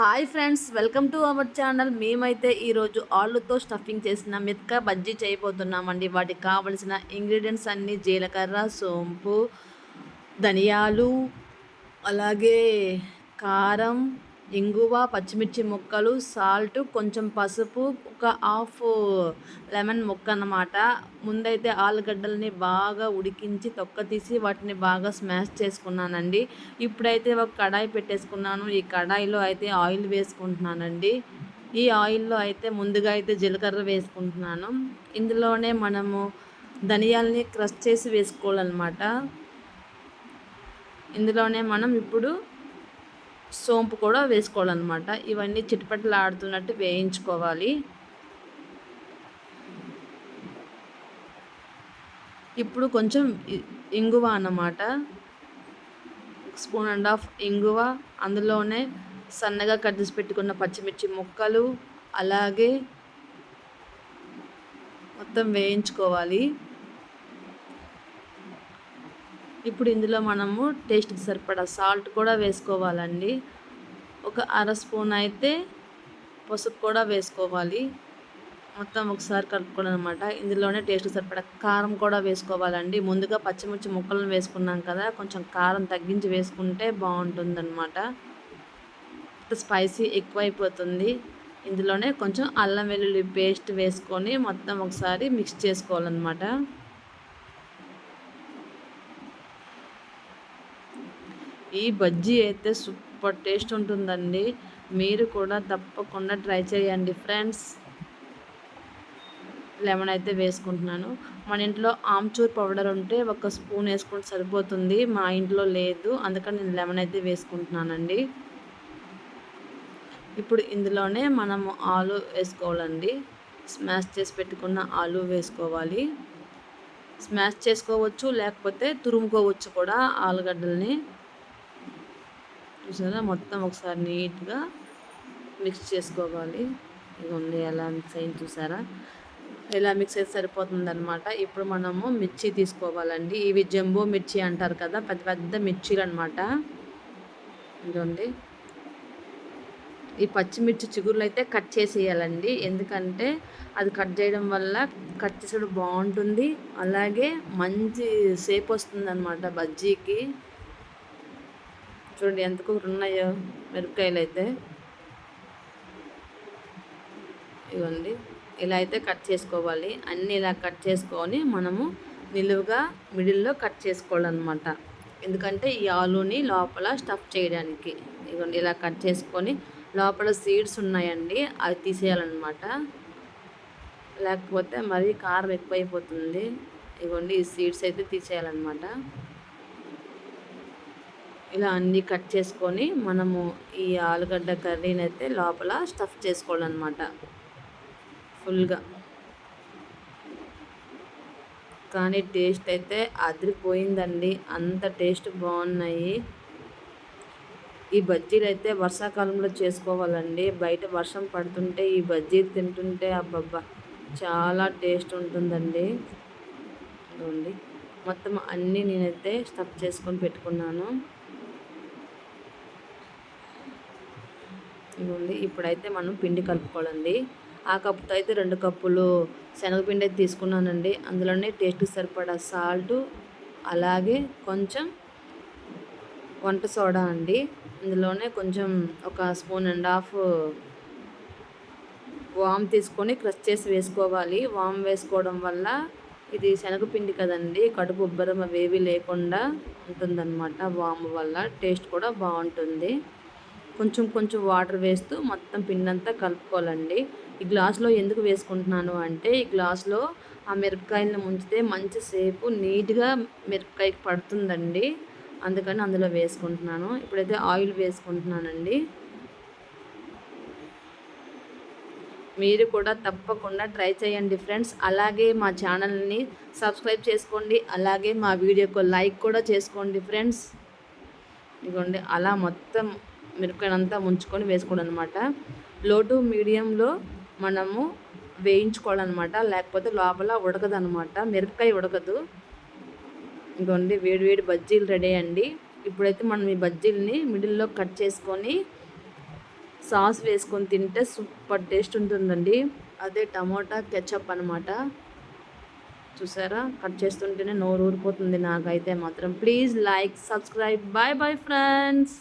Hi friends welcome to our channel. మేమైతే ఈరోజు ఆళ్ళుతో stuffing చేసిన మిత్క బజ్జీ చేయబోతున్నామండి. వాటికి కావలసిన ఇంగ్రీడియంట్స్ అన్నీ జీలకర్ర సోంపు ధనియాలు అలాగే కారం ఇంగువ పచ్చిమిర్చి ముక్కలు సాల్ట్ కొంచెం పసుపు ఒక హాఫ్ లెమన్ ముక్క అన్నమాట. ముందైతే ఆలుగడ్డల్ని బాగా ఉడికించి తొక్క తీసి వాటిని బాగా స్మాష్ చేసుకున్నానండి. ఇప్పుడైతే ఒక కడాయి పెట్టేసుకున్నాను. ఈ కడాయిలో అయితే ఆయిల్ వేసుకుంటున్నానండి. ఈ ఆయిల్లో అయితే ముందుగా అయితే జీలకర్ర వేసుకుంటున్నాను. ఇందులోనే మనము ధనియాల్ని క్రష్ చేసి వేసుకోవాలన్నమాట. ఇందులోనే మనం ఇప్పుడు సోంపు కూడా వేసుకోవాలన్నమాట. ఇవన్నీ చిటిపట్లు ఆడుతున్నట్టు వేయించుకోవాలి. ఇప్పుడు కొంచెం ఇంగువ అన్నమాట. స్పూన్ అండ్ హాఫ్ ఇంగువ. అందులోనే సన్నగా కట్ చేసి పెట్టుకున్న పచ్చిమిర్చి ముక్కలు అలాగే మొత్తం వేయించుకోవాలి. ఇప్పుడు ఇందులో మనము టేస్ట్కి సరిపడా సాల్ట్ కూడా వేసుకోవాలండి. ఒక అర స్పూన్ అయితే పసుపు కూడా వేసుకోవాలి. మొత్తం ఒకసారి కలుపుకోవడం అనమాట ఇందులోనే టేస్ట్ సరిపడా కారం కూడా వేసుకోవాలండి. ముందుగా పచ్చిమిర్చి ముక్కలను వేసుకున్నాం కదా కొంచెం కారం తగ్గించి వేసుకుంటే బాగుంటుందన్నమాట. స్పైసీ ఎక్కువైపోతుంది. ఇందులోనే కొంచెం అల్లం వెల్లుల్లి పేస్ట్ వేసుకొని మొత్తం ఒకసారి మిక్స్ చేసుకోవాలన్నమాట. ఈ బజ్జీ అయితే సూపర్ టేస్ట్ ఉంటుందండి. మీరు కూడా తప్పకుండా ట్రై చేయండి ఫ్రెండ్స్. లెమన్ అయితే వేసుకుంటున్నాను. మన ఇంట్లో ఆమ్చూర్ పౌడర్ ఉంటే ఒక స్పూన్ వేసుకుంటే సరిపోతుంది. మా ఇంట్లో లేదు. అందుకని నేను లెమన్ అయితే వేసుకుంటున్నానండి. ఇప్పుడు ఇందులోనే మనము ఆలు వేసుకోవాలండి. స్మాష్ చేసి పెట్టుకున్న ఆలు వేసుకోవాలి. స్మాష్ చేసుకోవచ్చు లేకపోతే తురుముకోవచ్చు కూడా ఆలుగడ్డల్ని. చూసారా? మొత్తం ఒకసారి నీట్గా మిక్స్ చేసుకోవాలి. ఇదిగోండి ఎలా మిక్స్ అయింది చూసారా? ఇలా మిక్స్ అయితే సరిపోతుంది అనమాట ఇప్పుడు మనము మిర్చి తీసుకోవాలండి. ఇవి జంబో మిర్చి అంటారు కదా పెద్ద పెద్ద మిర్చీలు అనమాట ఇదిగోండి. ఈ పచ్చిమిర్చి చిగురులు అయితే కట్ చేసేయాలండి. ఎందుకంటే అది కట్ చేయడం వల్ల కట్ చేసడం బాగుంటుంది. అలాగే మంచి సేపు వస్తుంది అనమాట బజ్జీకి. చూడండి ఎందుకు ఉన్నాయో మిరపకాయలు అయితే ఇవ్వండి. ఇలా అయితే కట్ చేసుకోవాలి. అన్నీ ఇలా కట్ చేసుకొని మనము నిలువుగా మిడిల్లో కట్ చేసుకోవాలన్నమాట. ఎందుకంటే ఈ ఆలుని లోపల స్టఫ్ చేయడానికి. ఇవ్వండి ఇలా కట్ చేసుకొని లోపల సీడ్స్ ఉన్నాయండి అవి తీసేయాలన్నమాట. లేకపోతే మరీ కారం ఎక్కువైపోతుంది. ఇవ్వండి ఈ సీడ్స్ అయితే తీసేయాలన్నమాట. ఇలా అన్నీ కట్ చేసుకొని మనము ఈ ఆలుగడ్డ కర్రీని అయితే లోపల స్టఫ్ చేసుకోవాలన్నమాట. ఫుల్గా. కానీ టేస్ట్ అయితే అదిరిపోయిందండి. అంత టేస్ట్ బాగున్నాయి. ఈ బజ్జీలు అయితే వర్షాకాలంలో చేసుకోవాలండి. బయట వర్షం పడుతుంటే ఈ బజ్జీలు తింటుంటే అబ్బబ్బా! చాలా టేస్ట్ ఉంటుందండి. మొత్తం అన్నీ నేనైతే స్టఫ్ చేసుకొని పెట్టుకున్నాను. ఇవ్వండి ఇప్పుడైతే మనం పిండి కలుపుకోవాలండి. ఆ కప్పుతో అయితే రెండు కప్పులు శనగపిండి అయితే తీసుకున్నానండి. అందులోనే టేస్ట్కి సరిపడా సాల్ట్ అలాగే కొంచెం వంట సోడా అండి. ఇందులోనే కొంచెం ఒక స్పూన్ అండ్ హాఫ్ వామ్ తీసుకొని క్రష్ చేసి వేసుకోవాలి. వామ్ వేసుకోవడం వల్ల ఇది శనగపిండి కదండి కడుపు ఉబ్బరం అవేవి లేకుండా ఉంటుందన్నమాట. వాము వల్ల టేస్ట్ కూడా బాగుంటుంది. కొంచెం కొంచెం వాటర్ వేస్తూ మొత్తం పిండంతా కలుపుకోవాలండి. ఈ గ్లాస్లో ఎందుకు వేసుకుంటున్నాను అంటే ఈ గ్లాస్లో ఆ మిరపకాయలను ముంచితే మంచి సేపు నీట్గా మిరపకాయకి పడుతుందండి. అందుకని అందులో వేసుకుంటున్నాను. ఇప్పుడైతే ఆయిల్ వేసుకుంటున్నానండి. మీరు కూడా తప్పకుండా ట్రై చేయండి ఫ్రెండ్స్. అలాగే మా ఛానల్ని సబ్స్క్రైబ్ చేసుకోండి. అలాగే మా వీడియోకు లైక్ కూడా చేసుకోండి ఫ్రెండ్స్. ఇదిగోండి అలా మొత్తం మిరపకాయనంతా ముంచుకొని వేసుకోవడం అనమాట లో టు మీడియంలో మనము వేయించుకోవాలన్నమాట లేకపోతే లోపల ఉడకదనమాట. మిరపకాయ ఉడకదు. ఇంకోండి వేడి వేడి బజ్జీలు రెడీ అండి ఇప్పుడైతే మనం ఈ బజ్జీలని మిడిల్లో కట్ చేసుకొని సాస్ వేసుకొని తింటే సూపర్ టేస్ట్ ఉంటుందండి. అదే టమోటా కెచప్ అనమాట. చూసారా? కట్ చేస్తుంటేనే నోరు ఊరిపోతుంది నాకైతే మాత్రం. Please like subscribe. Bye bye friends.